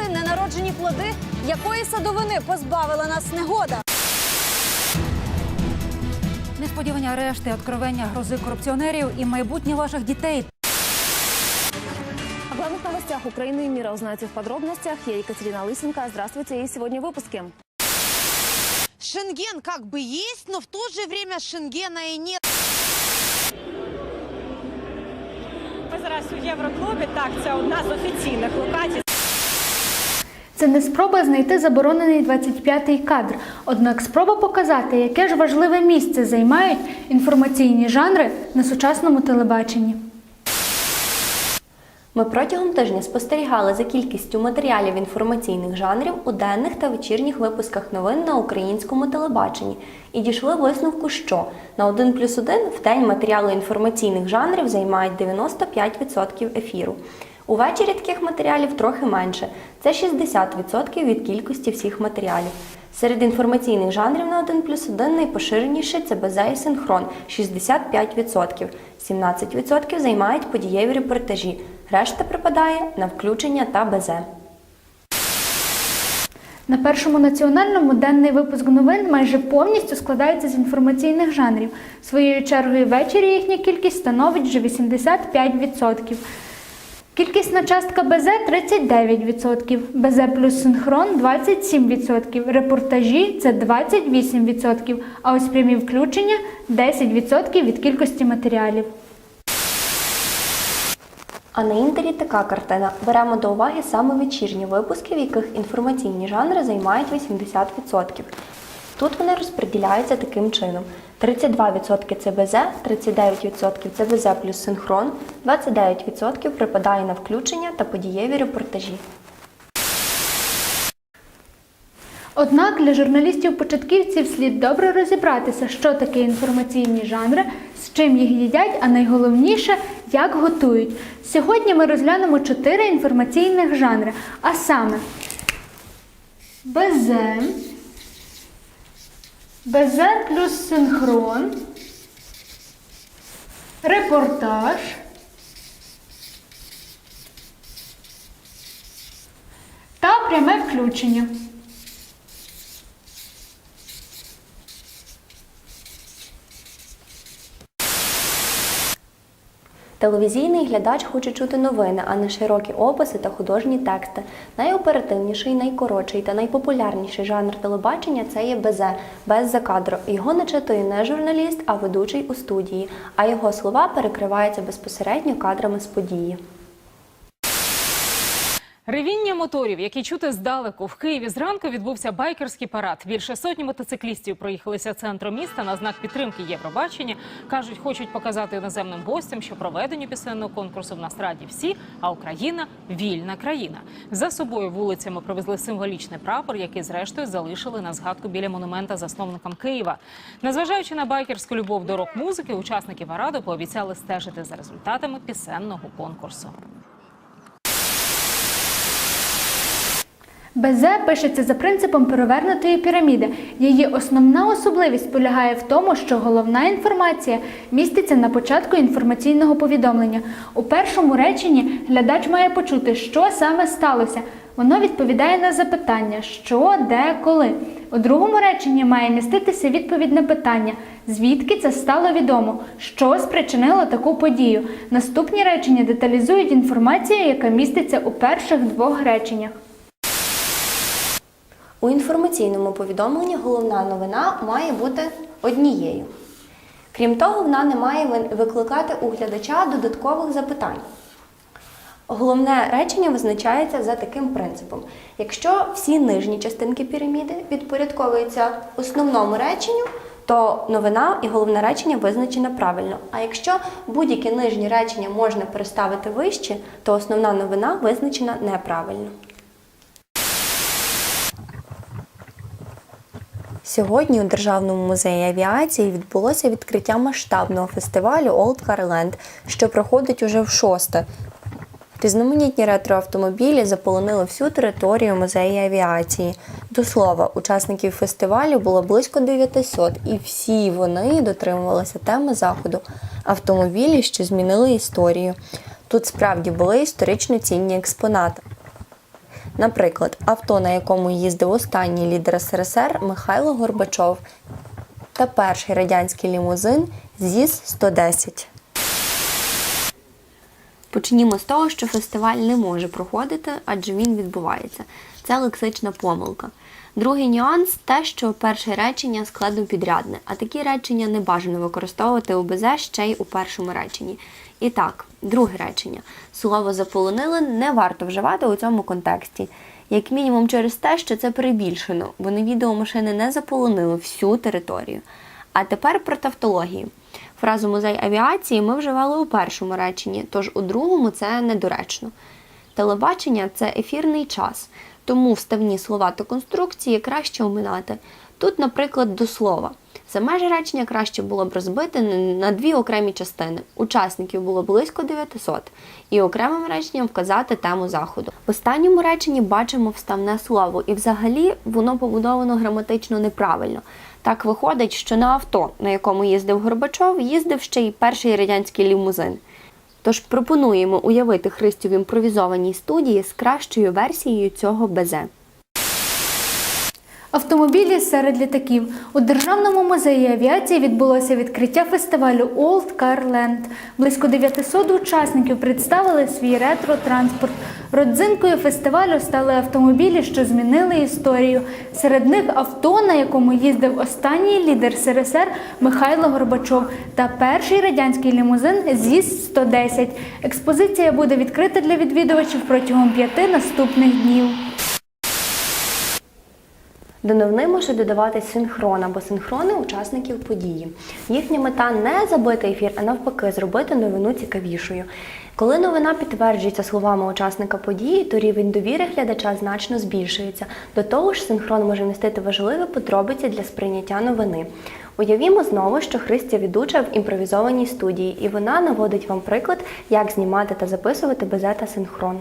прикраси, ненароджені плоди, якої садовини позбавила нас негода. Несподівані арешти, откровення грози корупціонерів і майбутнє ваших дітей. О главных новостях Украины и мира узнаете в подробностях. Я Екатерина Лысенко. Здравствуйте. И сегодня в выпуске. Шенген как бы есть, но в то же время Шенгена и нет. Ми зараз у Євроклубі. Так, це одна з офіційних локацій. Це не спроба знайти заборонений 25-й кадр, однак спроба показати, яке ж важливе місце займають інформаційні жанри на сучасному телебаченні. Ми протягом тижня спостерігали за кількістю матеріалів інформаційних жанрів у денних та вечірніх випусках новин на українському телебаченні і дійшли висновку, що на 1 плюс 1 в день матеріали інформаційних жанрів займають 95% ефіру. Увечері таких матеріалів трохи менше це 60% від кількості всіх матеріалів. Серед інформаційних жанрів на 1 плюс 1 найпоширеніший це БЗ і синхрон 65%. 17% займають подієві репортажі, решта припадає на включення та БЗ. На першому національному денний випуск новин майже повністю складається з інформаційних жанрів. Своєю чергою ввечері їхня кількість становить вже 85%. Кількісна частка БЗ 39%, БЗ плюс синхрон 27%, репортажі це 28%, а ось прямі включення 10% від кількості матеріалів. А на інтері така картина. Беремо до уваги саме вечірні випуски, в яких інформаційні жанри займають 80%. Тут вони розподіляються таким чином: 32% це БЗ, 39% це БЗ плюс синхрон, 29% припадає на включення та подієві репортажі. Однак для журналістів-початківців слід добре розібратися, що таке інформаційні жанри, з чим їх їдять, а найголовніше, як готують. Сьогодні ми розглянемо чотири інформаційних жанри, а саме БЗ, БЗ плюс синхрон, репортаж, та пряме включення. Телевізійний глядач хоче чути новини, а не широкі описи та художні тексти. Найоперативніший, найкоротший та найпопулярніший жанр телебачення це є БЗ без закадру. Його не читує не журналіст, а ведучий у студії, а його слова перекриваються безпосередньо кадрами з події. Ревіння моторів, які чути здалеку в Києві зранку відбувся байкерський парад. Більше сотні мотоциклістів проїхалися центром міста на знак підтримки Євробачення. кажуть, хочуть показати іноземним гостям, що проведенню пісенного конкурсу в нас раді всі, а Україна вільна країна. За собою вулицями привезли символічний прапор, який зрештою залишили на згадку біля монумента засновникам Києва. Незважаючи на байкерську любов до рок-музики, учасники параду пообіцяли стежити за результатами пісенного конкурсу. БЗ пишеться за принципом перевернутої піраміди. Її основна особливість полягає в тому, що головна інформація міститься на початку інформаційного повідомлення. У першому реченні глядач має почути, що саме сталося. Воно відповідає на запитання, що, де, коли. У другому реченні має міститися відповідь на питання, звідки це стало відомо, що спричинило таку подію. Наступні речення деталізують інформацію, яка міститься у перших двох реченнях. У інформаційному повідомленні головна новина має бути однією. Крім того, вона не має викликати у глядача додаткових запитань. Головне речення визначається за таким принципом: якщо всі нижні частинки піраміди підпорядковуються основному реченню, то новина і головне речення визначено правильно. А якщо будь-яке нижнє речення можна переставити вище, то основна новина визначена неправильно. Сьогодні у Державному музеї авіації відбулося відкриття масштабного фестивалю Old Car що проходить уже в шосте. Різноманітні ретроавтомобілі заполонили всю територію музею авіації. До слова, учасників фестивалю було близько 900, і всі вони дотримувалися теми заходу автомобілі, що змінили історію. Тут справді були історично цінні експонати. Наприклад, авто, на якому їздив останній лідер СРСР Михайло Горбачов та перший радянський лімузин ЗІС-110. Почнімо з того, що фестиваль не може проходити, адже він відбувається. Це лексична помилка. Другий нюанс те, що перше речення складно підрядне, а такі речення не бажано використовувати у БЗ ще й у першому реченні. І так, друге речення. Слово заполонили не варто вживати у цьому контексті. Як мінімум через те, що це перебільшено, бо на відео машини не заполонили всю територію. А тепер про тавтологію. Фразу музей авіації ми вживали у першому реченні, тож у другому це недоречно. Телебачення це ефірний час, тому вставні слова та конструкції краще оминати. Тут, наприклад, до слова. За межі речення краще було б розбити на дві окремі частини. Учасників було близько 900, і окремим реченням вказати тему заходу. В останньому реченні бачимо вставне слово, і взагалі воно побудовано граматично неправильно. Так виходить, що на авто, на якому їздив Горбачов, їздив ще й перший радянський лімузин. Тож пропонуємо уявити Христю в імпровізованій студії з кращою версією цього безе. Автомобілі серед літаків у Державному музеї авіації відбулося відкриття фестивалю Old Car Land. Близько 900 учасників представили свій ретро-транспорт. Родзинкою фестивалю стали автомобілі, що змінили історію. Серед них авто, на якому їздив останній лідер СРСР Михайло Горбачов, та перший радянський лімузин ЗІС-110. Експозиція буде відкрита для відвідувачів протягом п'яти наступних днів. До новини може додавати синхрон або синхрони учасників події. Їхня мета не забити ефір, а навпаки, зробити новину цікавішою. Коли новина підтверджується словами учасника події, то рівень довіри глядача значно збільшується. До того ж, синхрон може містити важливі подробиці для сприйняття новини. Уявімо знову, що Христя ведуча в імпровізованій студії, і вона наводить вам приклад, як знімати та записувати безе та синхрон.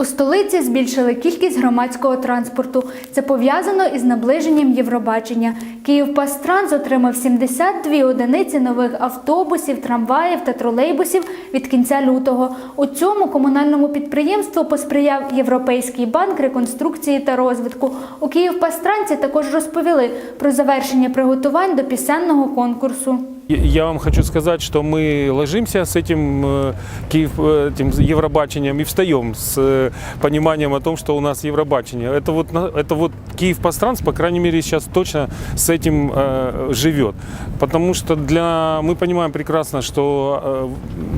У столиці збільшили кількість громадського транспорту. Це пов'язано із наближенням Євробачення. Київпастранс отримав 72 одиниці нових автобусів, трамваїв та тролейбусів від кінця лютого. У цьому комунальному підприємству посприяв Європейський банк реконструкції та розвитку. У Київпастрансі також розповіли про завершення приготувань до пісенного конкурсу. Я вам хочу сказать, что мы ложимся с этим, э, Киев, э, этим Евробачением и встаем с э, пониманием о том, что у нас Евробачение. Это вот, это вот Киев Постранс, по крайней мере, сейчас точно с этим э, живет. Потому что для, мы понимаем прекрасно, что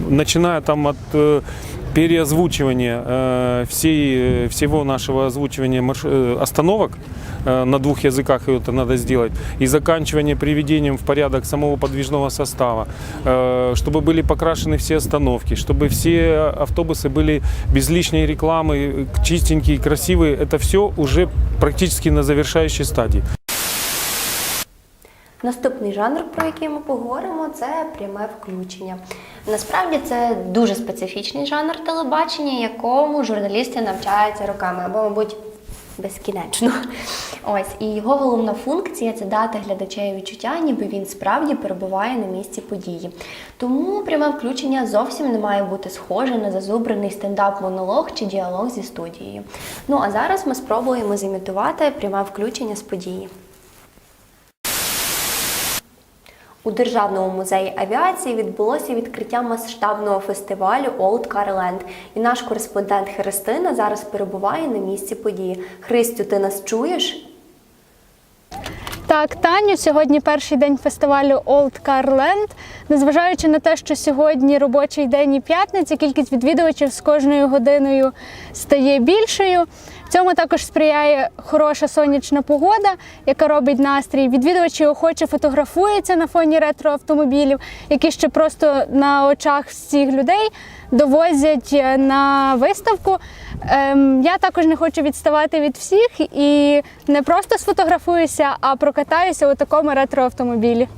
э, начиная там от э, переозвучивания э, всей, э, всего нашего озвучивания марш- э, остановок э, на двух языках это надо сделать, и заканчивание приведением в порядок самого подвижного состава, э, чтобы были покрашены все остановки, чтобы все автобусы были без лишней рекламы, чистенькие, красивые, это все уже практически на завершающей стадии. Наступний жанр, про який ми поговоримо, це пряме включення. Насправді це дуже специфічний жанр телебачення, якому журналісти навчаються роками або, мабуть, безкінечно. Ось і його головна функція це дати глядачеві відчуття, ніби він справді перебуває на місці події. Тому пряме включення зовсім не має бути схоже на зазубрений стендап-монолог чи діалог зі студією. Ну а зараз ми спробуємо зімітувати пряме включення з події. У Державному музеї авіації відбулося відкриття масштабного фестивалю Old Car Land. І наш кореспондент Христина зараз перебуває на місці події. Христю, ти нас чуєш? Так, Таню, сьогодні перший день фестивалю Old Car Land. Незважаючи на те, що сьогодні робочий день і п'ятниця, кількість відвідувачів з кожною годиною стає більшою. Цьому також сприяє хороша сонячна погода, яка робить настрій. Відвідувачі охоче фотографуються на фоні ретроавтомобілів, які ще просто на очах всіх людей довозять е, на виставку. Ем, я також не хочу відставати від всіх і не просто сфотографуюся, а прокатаюся у такому ретроавтомобілі.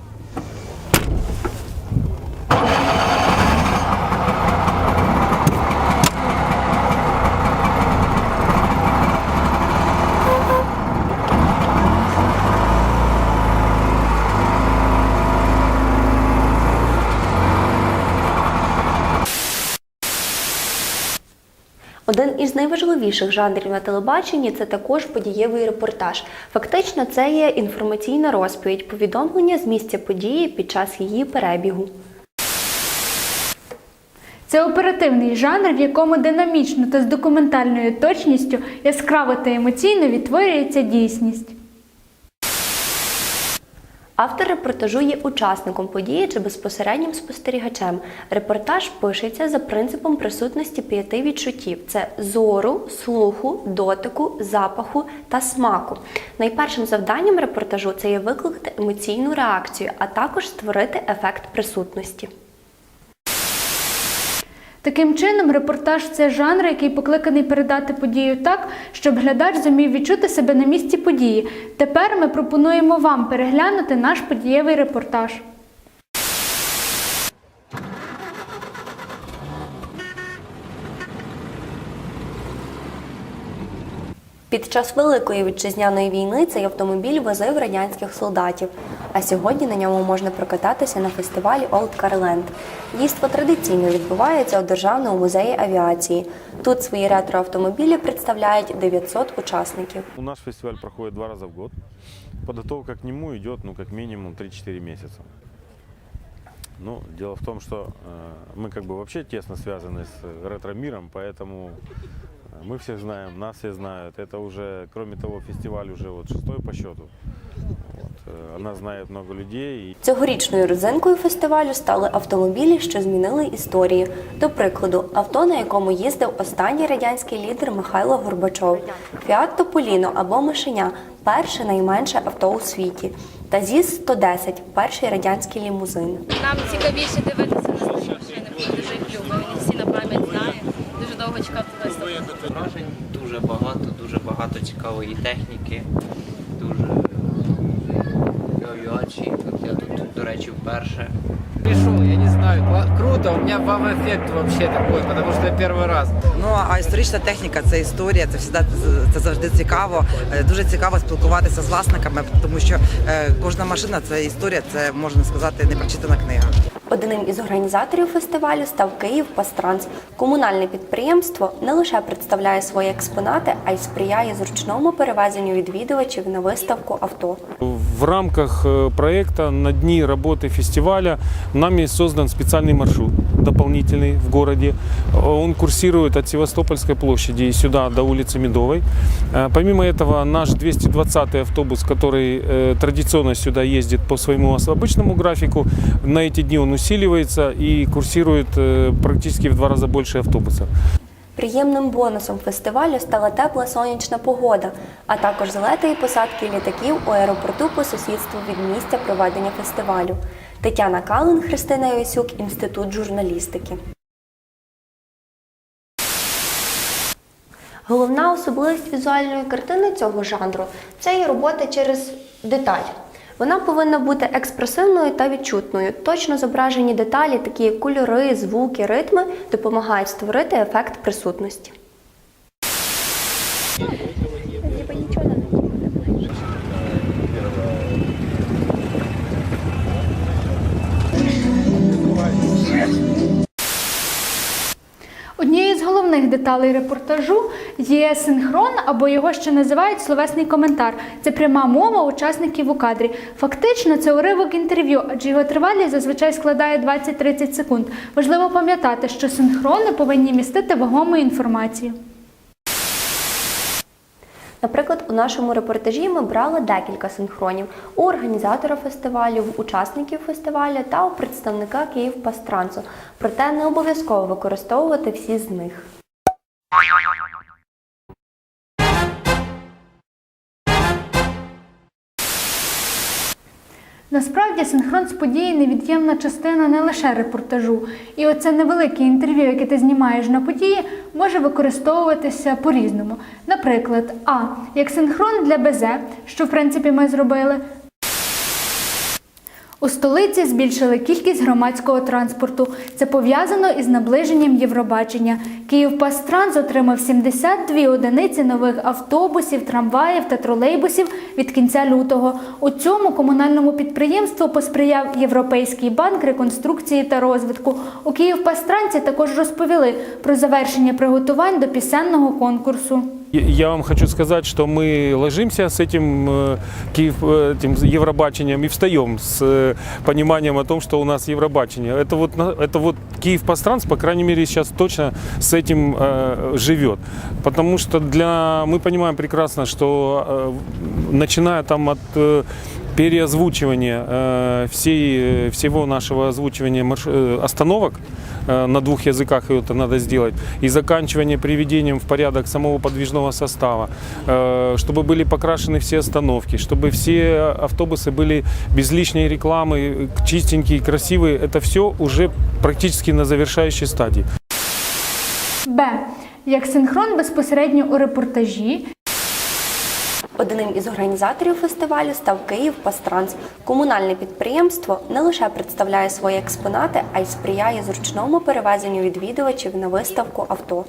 Найважливіших жанрів на телебаченні це також подієвий репортаж. Фактично, це є інформаційна розповідь, повідомлення з місця події під час її перебігу. Це оперативний жанр, в якому динамічно та з документальною точністю яскраво та емоційно відтворюється дійсність. Автор репортажу є учасником події чи безпосереднім спостерігачем. Репортаж пишеться за принципом присутності п'яти відчуттів: це зору, слуху, дотику, запаху та смаку. Найпершим завданням репортажу це є викликати емоційну реакцію, а також створити ефект присутності. Таким чином, репортаж це жанр, який покликаний передати подію так, щоб глядач зумів відчути себе на місці події. Тепер ми пропонуємо вам переглянути наш подієвий репортаж. Під час Великої вітчизняної війни цей автомобіль возив радянських солдатів, а сьогодні на ньому можна прокататися на фестивалі Old Car Land. Дійство традиційно відбувається у Державному музеї авіації. Тут свої ретроавтомобілі представляють 900 учасників. У нас фестиваль проходит два раза в год. Подготовка к нему идет, ну, как минимум 3-4 месяца. Ну, дело в том, что э, мы как бы вообще тесно связаны с э, ретро-миром, поэтому э, мы всех знаем, нас все знают. Это уже, кроме того, фестиваль уже вот шестой по счету. Вот, э, она знает много людей. И Цьогорічною родзинкою фестивалю стали автомобілі, що змінили історії. До прикладу, авто, на якому їздив останній радянський лідер Михайло Горбачов, Фіат Тополіно або Мишеня перше найменше авто у світі. Та ЗІЗ 110 перший радянський лімузин. Нам цікавіше дивитися Багато цікавої техніки, дуже очі. Я тут, до речі, вперше. Пришел, я не знаю, круто, у меня вау-эффект вообще такой, потому что я первый раз. Ну а історична техніка це історія, це всегда це завжди цікаво. Е, Дуже цікаво спілкуватися з власниками, тому що е, кожна машина це історія, це можна сказати непрочитана книга. Одним із організаторів фестивалю став Київ Пастранс. Комунальне підприємство не лише представляє свої експонати, а й сприяє зручному перевезенню відвідувачів на виставку авто. В рамках э, проекта на дни работы фестиваля нами создан специальный маршрут дополнительный в городе. Э, Он курсирует от Севастопольской площади и сюда до улицы Медовой. Э, Помимо этого, наш 220 автобус, который э, традиционно сюда ездит по своему ос- обычному графику, на эти дни он усиливается и курсирует э, практически в два раза больше автобусов. Приємним бонусом фестивалю стала тепла сонячна погода, а також злети і посадки літаків у аеропорту по сусідству від місця проведення фестивалю. Тетяна Калин, Христина Йосюк, Інститут журналістики. Головна особливість візуальної картини цього жанру це її робота через деталь. Вона повинна бути експресивною та відчутною. Точно зображені деталі, такі як кольори, звуки, ритми, допомагають створити ефект присутності. Головних деталей репортажу є синхрон, або його ще називають словесний коментар. Це пряма мова учасників у кадрі. Фактично, це уривок інтерв'ю, адже його тривалість зазвичай складає 20-30 секунд. Важливо пам'ятати, що синхрони повинні містити вагому інформацію. Наприклад, у нашому репортажі ми брали декілька синхронів у організатора фестивалю, в учасників фестивалю та у представника Київ Пастрансу. Проте не обов'язково використовувати всі з них. Насправді синхрон з події невід'ємна частина не лише репортажу. І оце невелике інтерв'ю, яке ти знімаєш на події, може використовуватися по-різному. Наприклад, А як синхрон для БЗ, що в принципі ми зробили. У столиці збільшили кількість громадського транспорту. Це пов'язано із наближенням Євробачення. Київпастранс отримав 72 одиниці нових автобусів, трамваїв та тролейбусів від кінця лютого. У цьому комунальному підприємству посприяв Європейський банк реконструкції та розвитку. У Київпастрансі також розповіли про завершення приготувань до пісенного конкурсу. Я вам хочу сказать, что мы ложимся с этим, э, Киев, э, этим Евробачением и встаем с э, пониманием о том, что у нас Евробачение. Это вот, это вот Киев Постранс, по крайней мере, сейчас точно с этим э, живет. Потому что для, мы понимаем прекрасно, что э, начиная там от э, переозвучивания э, всей, всего нашего озвучивания марш- э, остановок на двух языках и это надо сделать, и заканчивание приведением в порядок самого подвижного состава, э, чтобы были покрашены все остановки, чтобы все автобусы были без лишней рекламы, э, чистенькие, красивые, это все уже практически на завершающей стадии. Б. Як синхрон безпосередньо у репортажі, Одним із організаторів фестивалю став Київ Пастранс. Комунальне підприємство не лише представляє свої експонати, а й сприяє зручному перевезенню відвідувачів на виставку авто.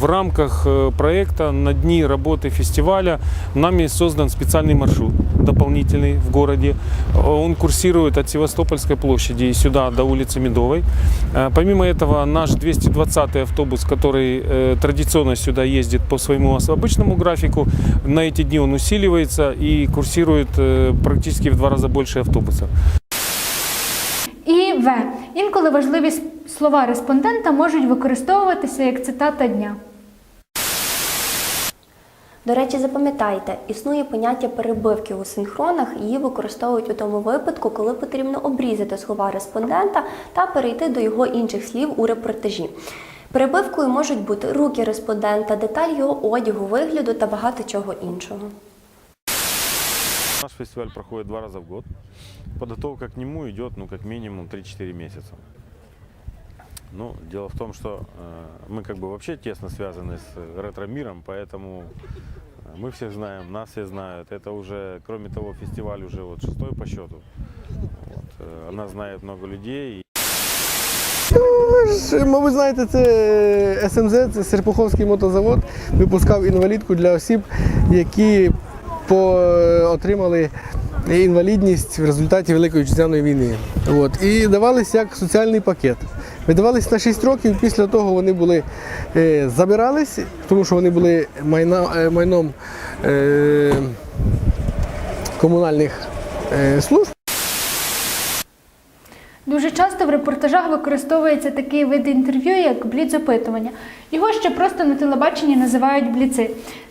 В рамках э, проекта на дни работы фестиваля нами создан специальный маршрут дополнительный в городе. Он курсирует от Севастопольской площади сюда до улицы Медовой. Э, Помимо этого, наш 220 автобус, который э, традиционно сюда ездит по своему ос- обычному графику, на эти дни он усиливается и курсирует э, практически в два раза больше автобусов. і В. Інколи важливі слова респондента можуть використовуватися як цитата дня. До речі, запам'ятайте, існує поняття перебивки у синхронах. Її використовують у тому випадку, коли потрібно обрізати слова респондента та перейти до його інших слів у репортажі. Перебивкою можуть бути руки респондента, деталь його одягу, вигляду та багато чого іншого. Наш фестиваль проходит два раза в год. Подготовка к нему идет, ну, как минимум 3-4 месяца. Ну, дело в том, что э, мы как бы вообще тесно связаны с э, ретро-миром, поэтому э, мы всех знаем, нас все знают. Это уже, кроме того, фестиваль уже вот шестой по счету. Вот, э, она знает много людей. ж, Мабуть, знаєте, це СМЗ, це Серпуховський мотозавод, випускав інвалідку для осіб, які по, отримали інвалідність в результаті Великої Вітчизняної війни. От. І давалися як соціальний пакет. Видавались на 6 років, після того вони були, е, забирались, тому що вони були майна, е, майном е, комунальних е, служб. Дуже часто в репортажах використовується такий вид інтерв'ю, як бліц-опитування. Його ще просто на телебаченні називають бліци.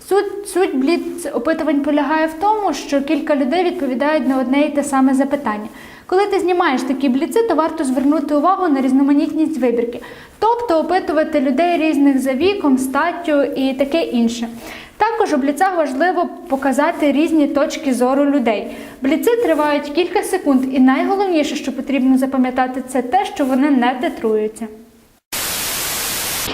Суть, суть бліц-опитувань полягає в тому, що кілька людей відповідають на одне і те саме запитання. Коли ти знімаєш такі бліци, то варто звернути увагу на різноманітність вибірки, тобто опитувати людей різних за віком, статтю і таке інше. Також у бліцах важливо показати різні точки зору людей. Бліци тривають кілька секунд, і найголовніше, що потрібно запам'ятати, це те, що вони не титруються.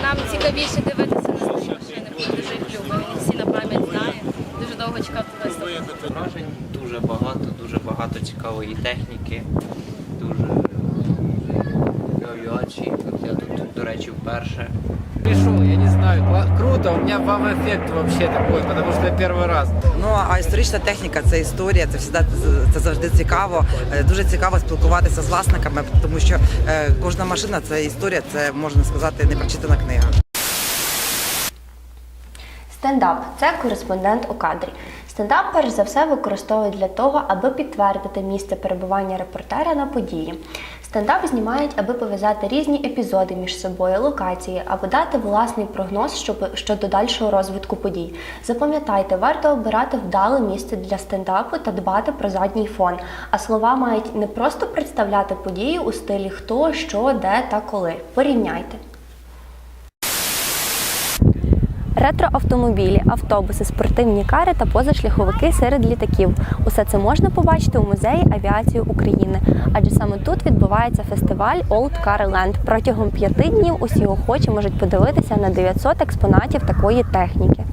Нам цікавіше дивитися на свої машини, бо ми дуже їх любимо. Він всі на пам'ять знає. Дуже довго чекав ту виставку. Вражень дуже багато, дуже багато цікавої техніки, дуже цікаві очі. Я тут, до речі, вперше. Пришел, я не знаю, круто, у меня вам-эффект вообще такой, потому что я первый раз. Ну а історична техніка це історія, це всегда це завжди цікаво. Е, Дуже цікаво спілкуватися з власниками, тому що е, кожна машина це історія, це можна сказати непрочитана книга. Стендап це кореспондент у кадрі. Стендап, перш за все, використовують для того, аби підтвердити місце перебування репортера на події. Стендап знімають, аби пов'язати різні епізоди між собою, локації, або дати власний прогноз щодо дальшого розвитку подій. Запам'ятайте, варто обирати вдале місце для стендапу та дбати про задній фон. А слова мають не просто представляти події у стилі хто, що, де та коли. Порівняйте. Ретроавтомобілі, автобуси, спортивні кари та позашляховики серед літаків. Усе це можна побачити у музеї авіації України. Адже саме тут відбувається фестиваль Old Car Land. Протягом п'яти днів усі охочі можуть подивитися на 900 експонатів такої техніки.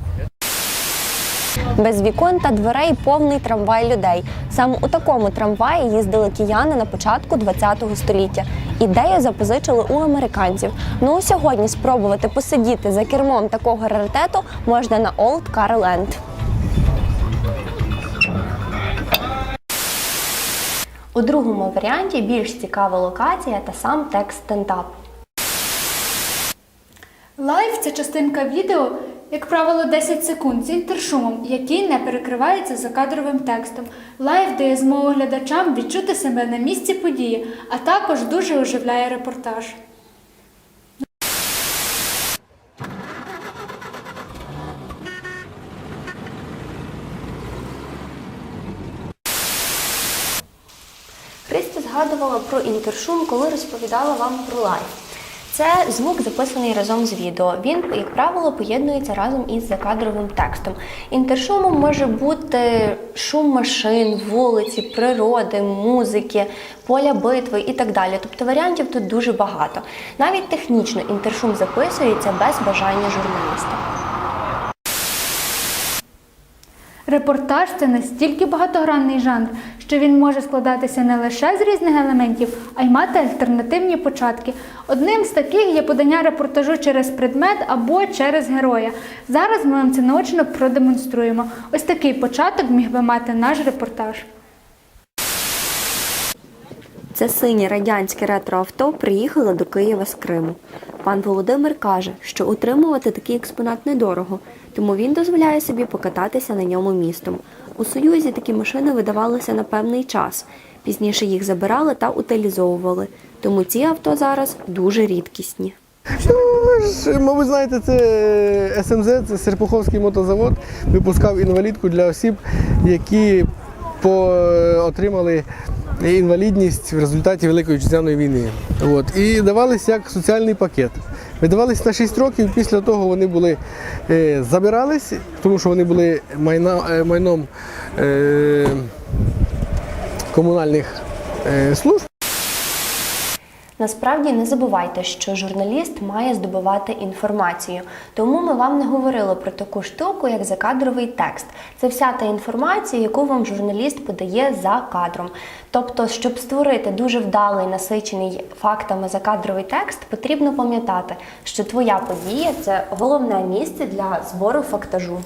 Без вікон та дверей повний трамвай людей. Саме у такому трамваї їздили кияни на початку ХХ століття. Ідею запозичили у американців. Ну сьогодні спробувати посидіти за кермом такого раритету можна на Old Car Land. У другому варіанті більш цікава локація та сам текст стендап. Лайв це частинка відео, як правило, 10 секунд з інтершумом, який не перекривається закадровим текстом. Лайв дає змогу глядачам відчути себе на місці події, а також дуже оживляє репортаж. Христя згадувала про інтершум, коли розповідала вам про лайв. Це звук записаний разом з відео. Він, як правило, поєднується разом із закадровим текстом. Інтершумом може бути шум машин, вулиці, природи, музики, поля битви і так далі. Тобто варіантів тут дуже багато. Навіть технічно інтершум записується без бажання журналіста. Репортаж це настільки багатогранний жанр, що він може складатися не лише з різних елементів, а й мати альтернативні початки. Одним з таких є подання репортажу через предмет або через героя. Зараз ми вам це наочно продемонструємо. Ось такий початок міг би мати наш репортаж. Це синє радянське ретроавто приїхало до Києва з Криму. Пан Володимир каже, що утримувати такий експонат недорого, тому він дозволяє собі покататися на ньому містом. У Союзі такі машини видавалися на певний час. Пізніше їх забирали та утилізовували. Тому ці авто зараз дуже рідкісні. Ну, мабуть, знаєте, це СМЗ, це Серпуховський мотозавод, випускав інвалідку для осіб, які по, отримали інвалідність в результаті Великої Вітчизняної війни. От. І давалися як соціальний пакет. Видавались на 6 років, після того вони були, е, забирались, тому що вони були майна, е, майном е, комунальних е, служб. Насправді не забувайте, що журналіст має здобувати інформацію. Тому ми вам не говорили про таку штуку, як закадровий текст. Це вся та інформація, яку вам журналіст подає за кадром. Тобто, щоб створити дуже вдалий, насичений фактами закадровий текст, потрібно пам'ятати, що твоя подія це головне місце для збору фактажу.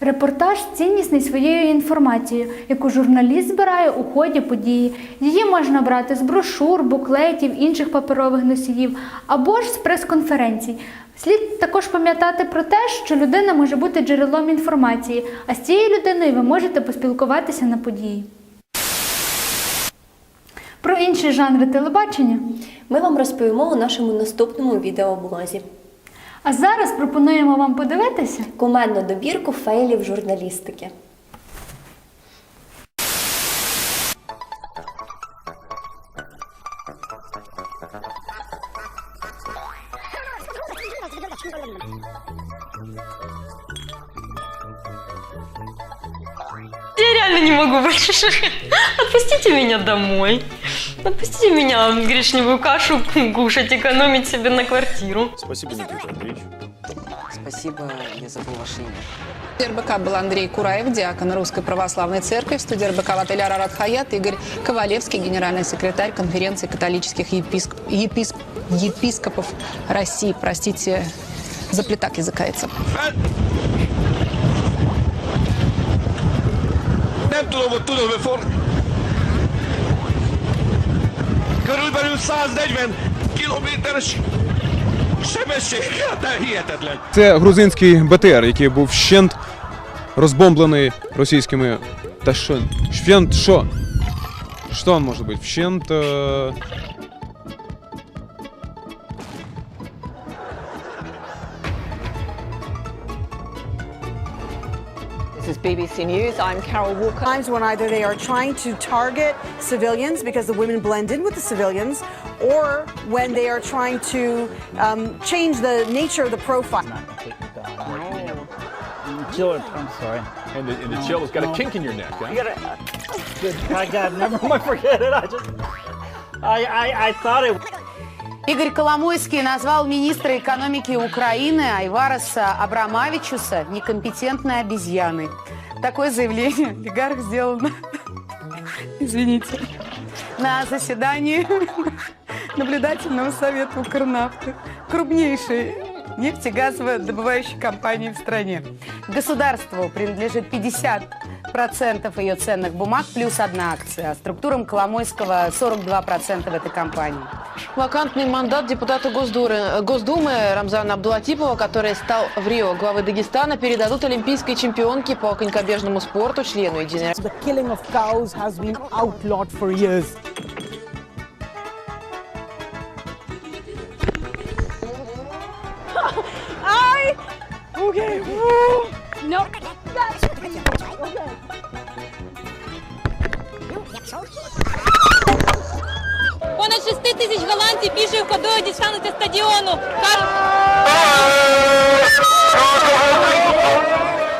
Репортаж ціннісний своєю інформацією, яку журналіст збирає у ході події. Її можна брати з брошур, буклетів, інших паперових носіїв або ж з прес-конференцій. Слід також пам'ятати про те, що людина може бути джерелом інформації, а з цією людиною ви можете поспілкуватися на події. Про інші жанри телебачення. Ми вам розповімо у нашому наступному відеоблозі. А зараз пропонуємо вам подивитися Кумедну добірку фейлів журналістики. Я реально не могу больше. Отпустите меня домой. Отпустите меня гречневую кашу кушать, экономить себе на квартиру. Спасибо, Никита Андреевич. Спасибо, я забыл ваше имя. В студии РБК был Андрей Кураев, диакон Русской Православной Церкви. В студии РБК в отеле Арарат Хаят Игорь Ковалевский, генеральный секретарь конференции католических еписк- еписк- епископов России. Простите, заплетак языкается. Nem Körülbelül 140 kilométeres sebességgel, de hihetetlen. Це грузинський БТР, який був вщент розбомблений російськими. Та що? Вщент що? Що він може бути? Вщент. Е... BBC News. I'm Carol Walker. Times when either they are trying to target civilians because the women blend in with the civilians, or when they are trying to um, change the nature of the profile. Chill, I'm sorry. And the, and the chill has got a kink in your neck, huh? You gotta, good, I got, never mind, forget it. I just, I, I, I thought it. Игорь Коломойский назвал министра экономики Украины Айвараса Абрамавичуса некомпетентной обезьяной. Такое заявление олигарх сделал на... Извините. На заседании наблюдательного совета Укрнафты, крупнейшей нефтегазово-добывающей компании в стране. Государству принадлежит 50% ее ценных бумаг плюс одна акция, структурам Коломойского 42% этой компании. Вакантный мандат депутата Госдуры- Госдумы Рамзана Абдулатипова, который стал в Рио главой Дагестана, передадут олимпийской чемпионке по конькобежному спорту, члену единой. I okay. No. Понад 6 тисяч голландців пішою ходою дістануться стадіону.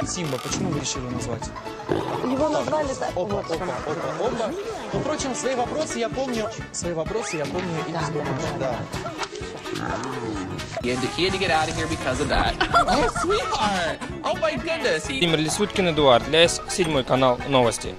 Сімба, почему вы решили назвать? Его назвали так. Опа, опа, опа, опа. Ну, впрочем, свои вопросы я помню. Свои вопросы я помню и без бумажек, да. He had, to, he had to get out of here because of that. oh, sweetheart! Oh my goodness! He... Владимир Лисуткин, Эдуард Лясь, седьмой канал новости.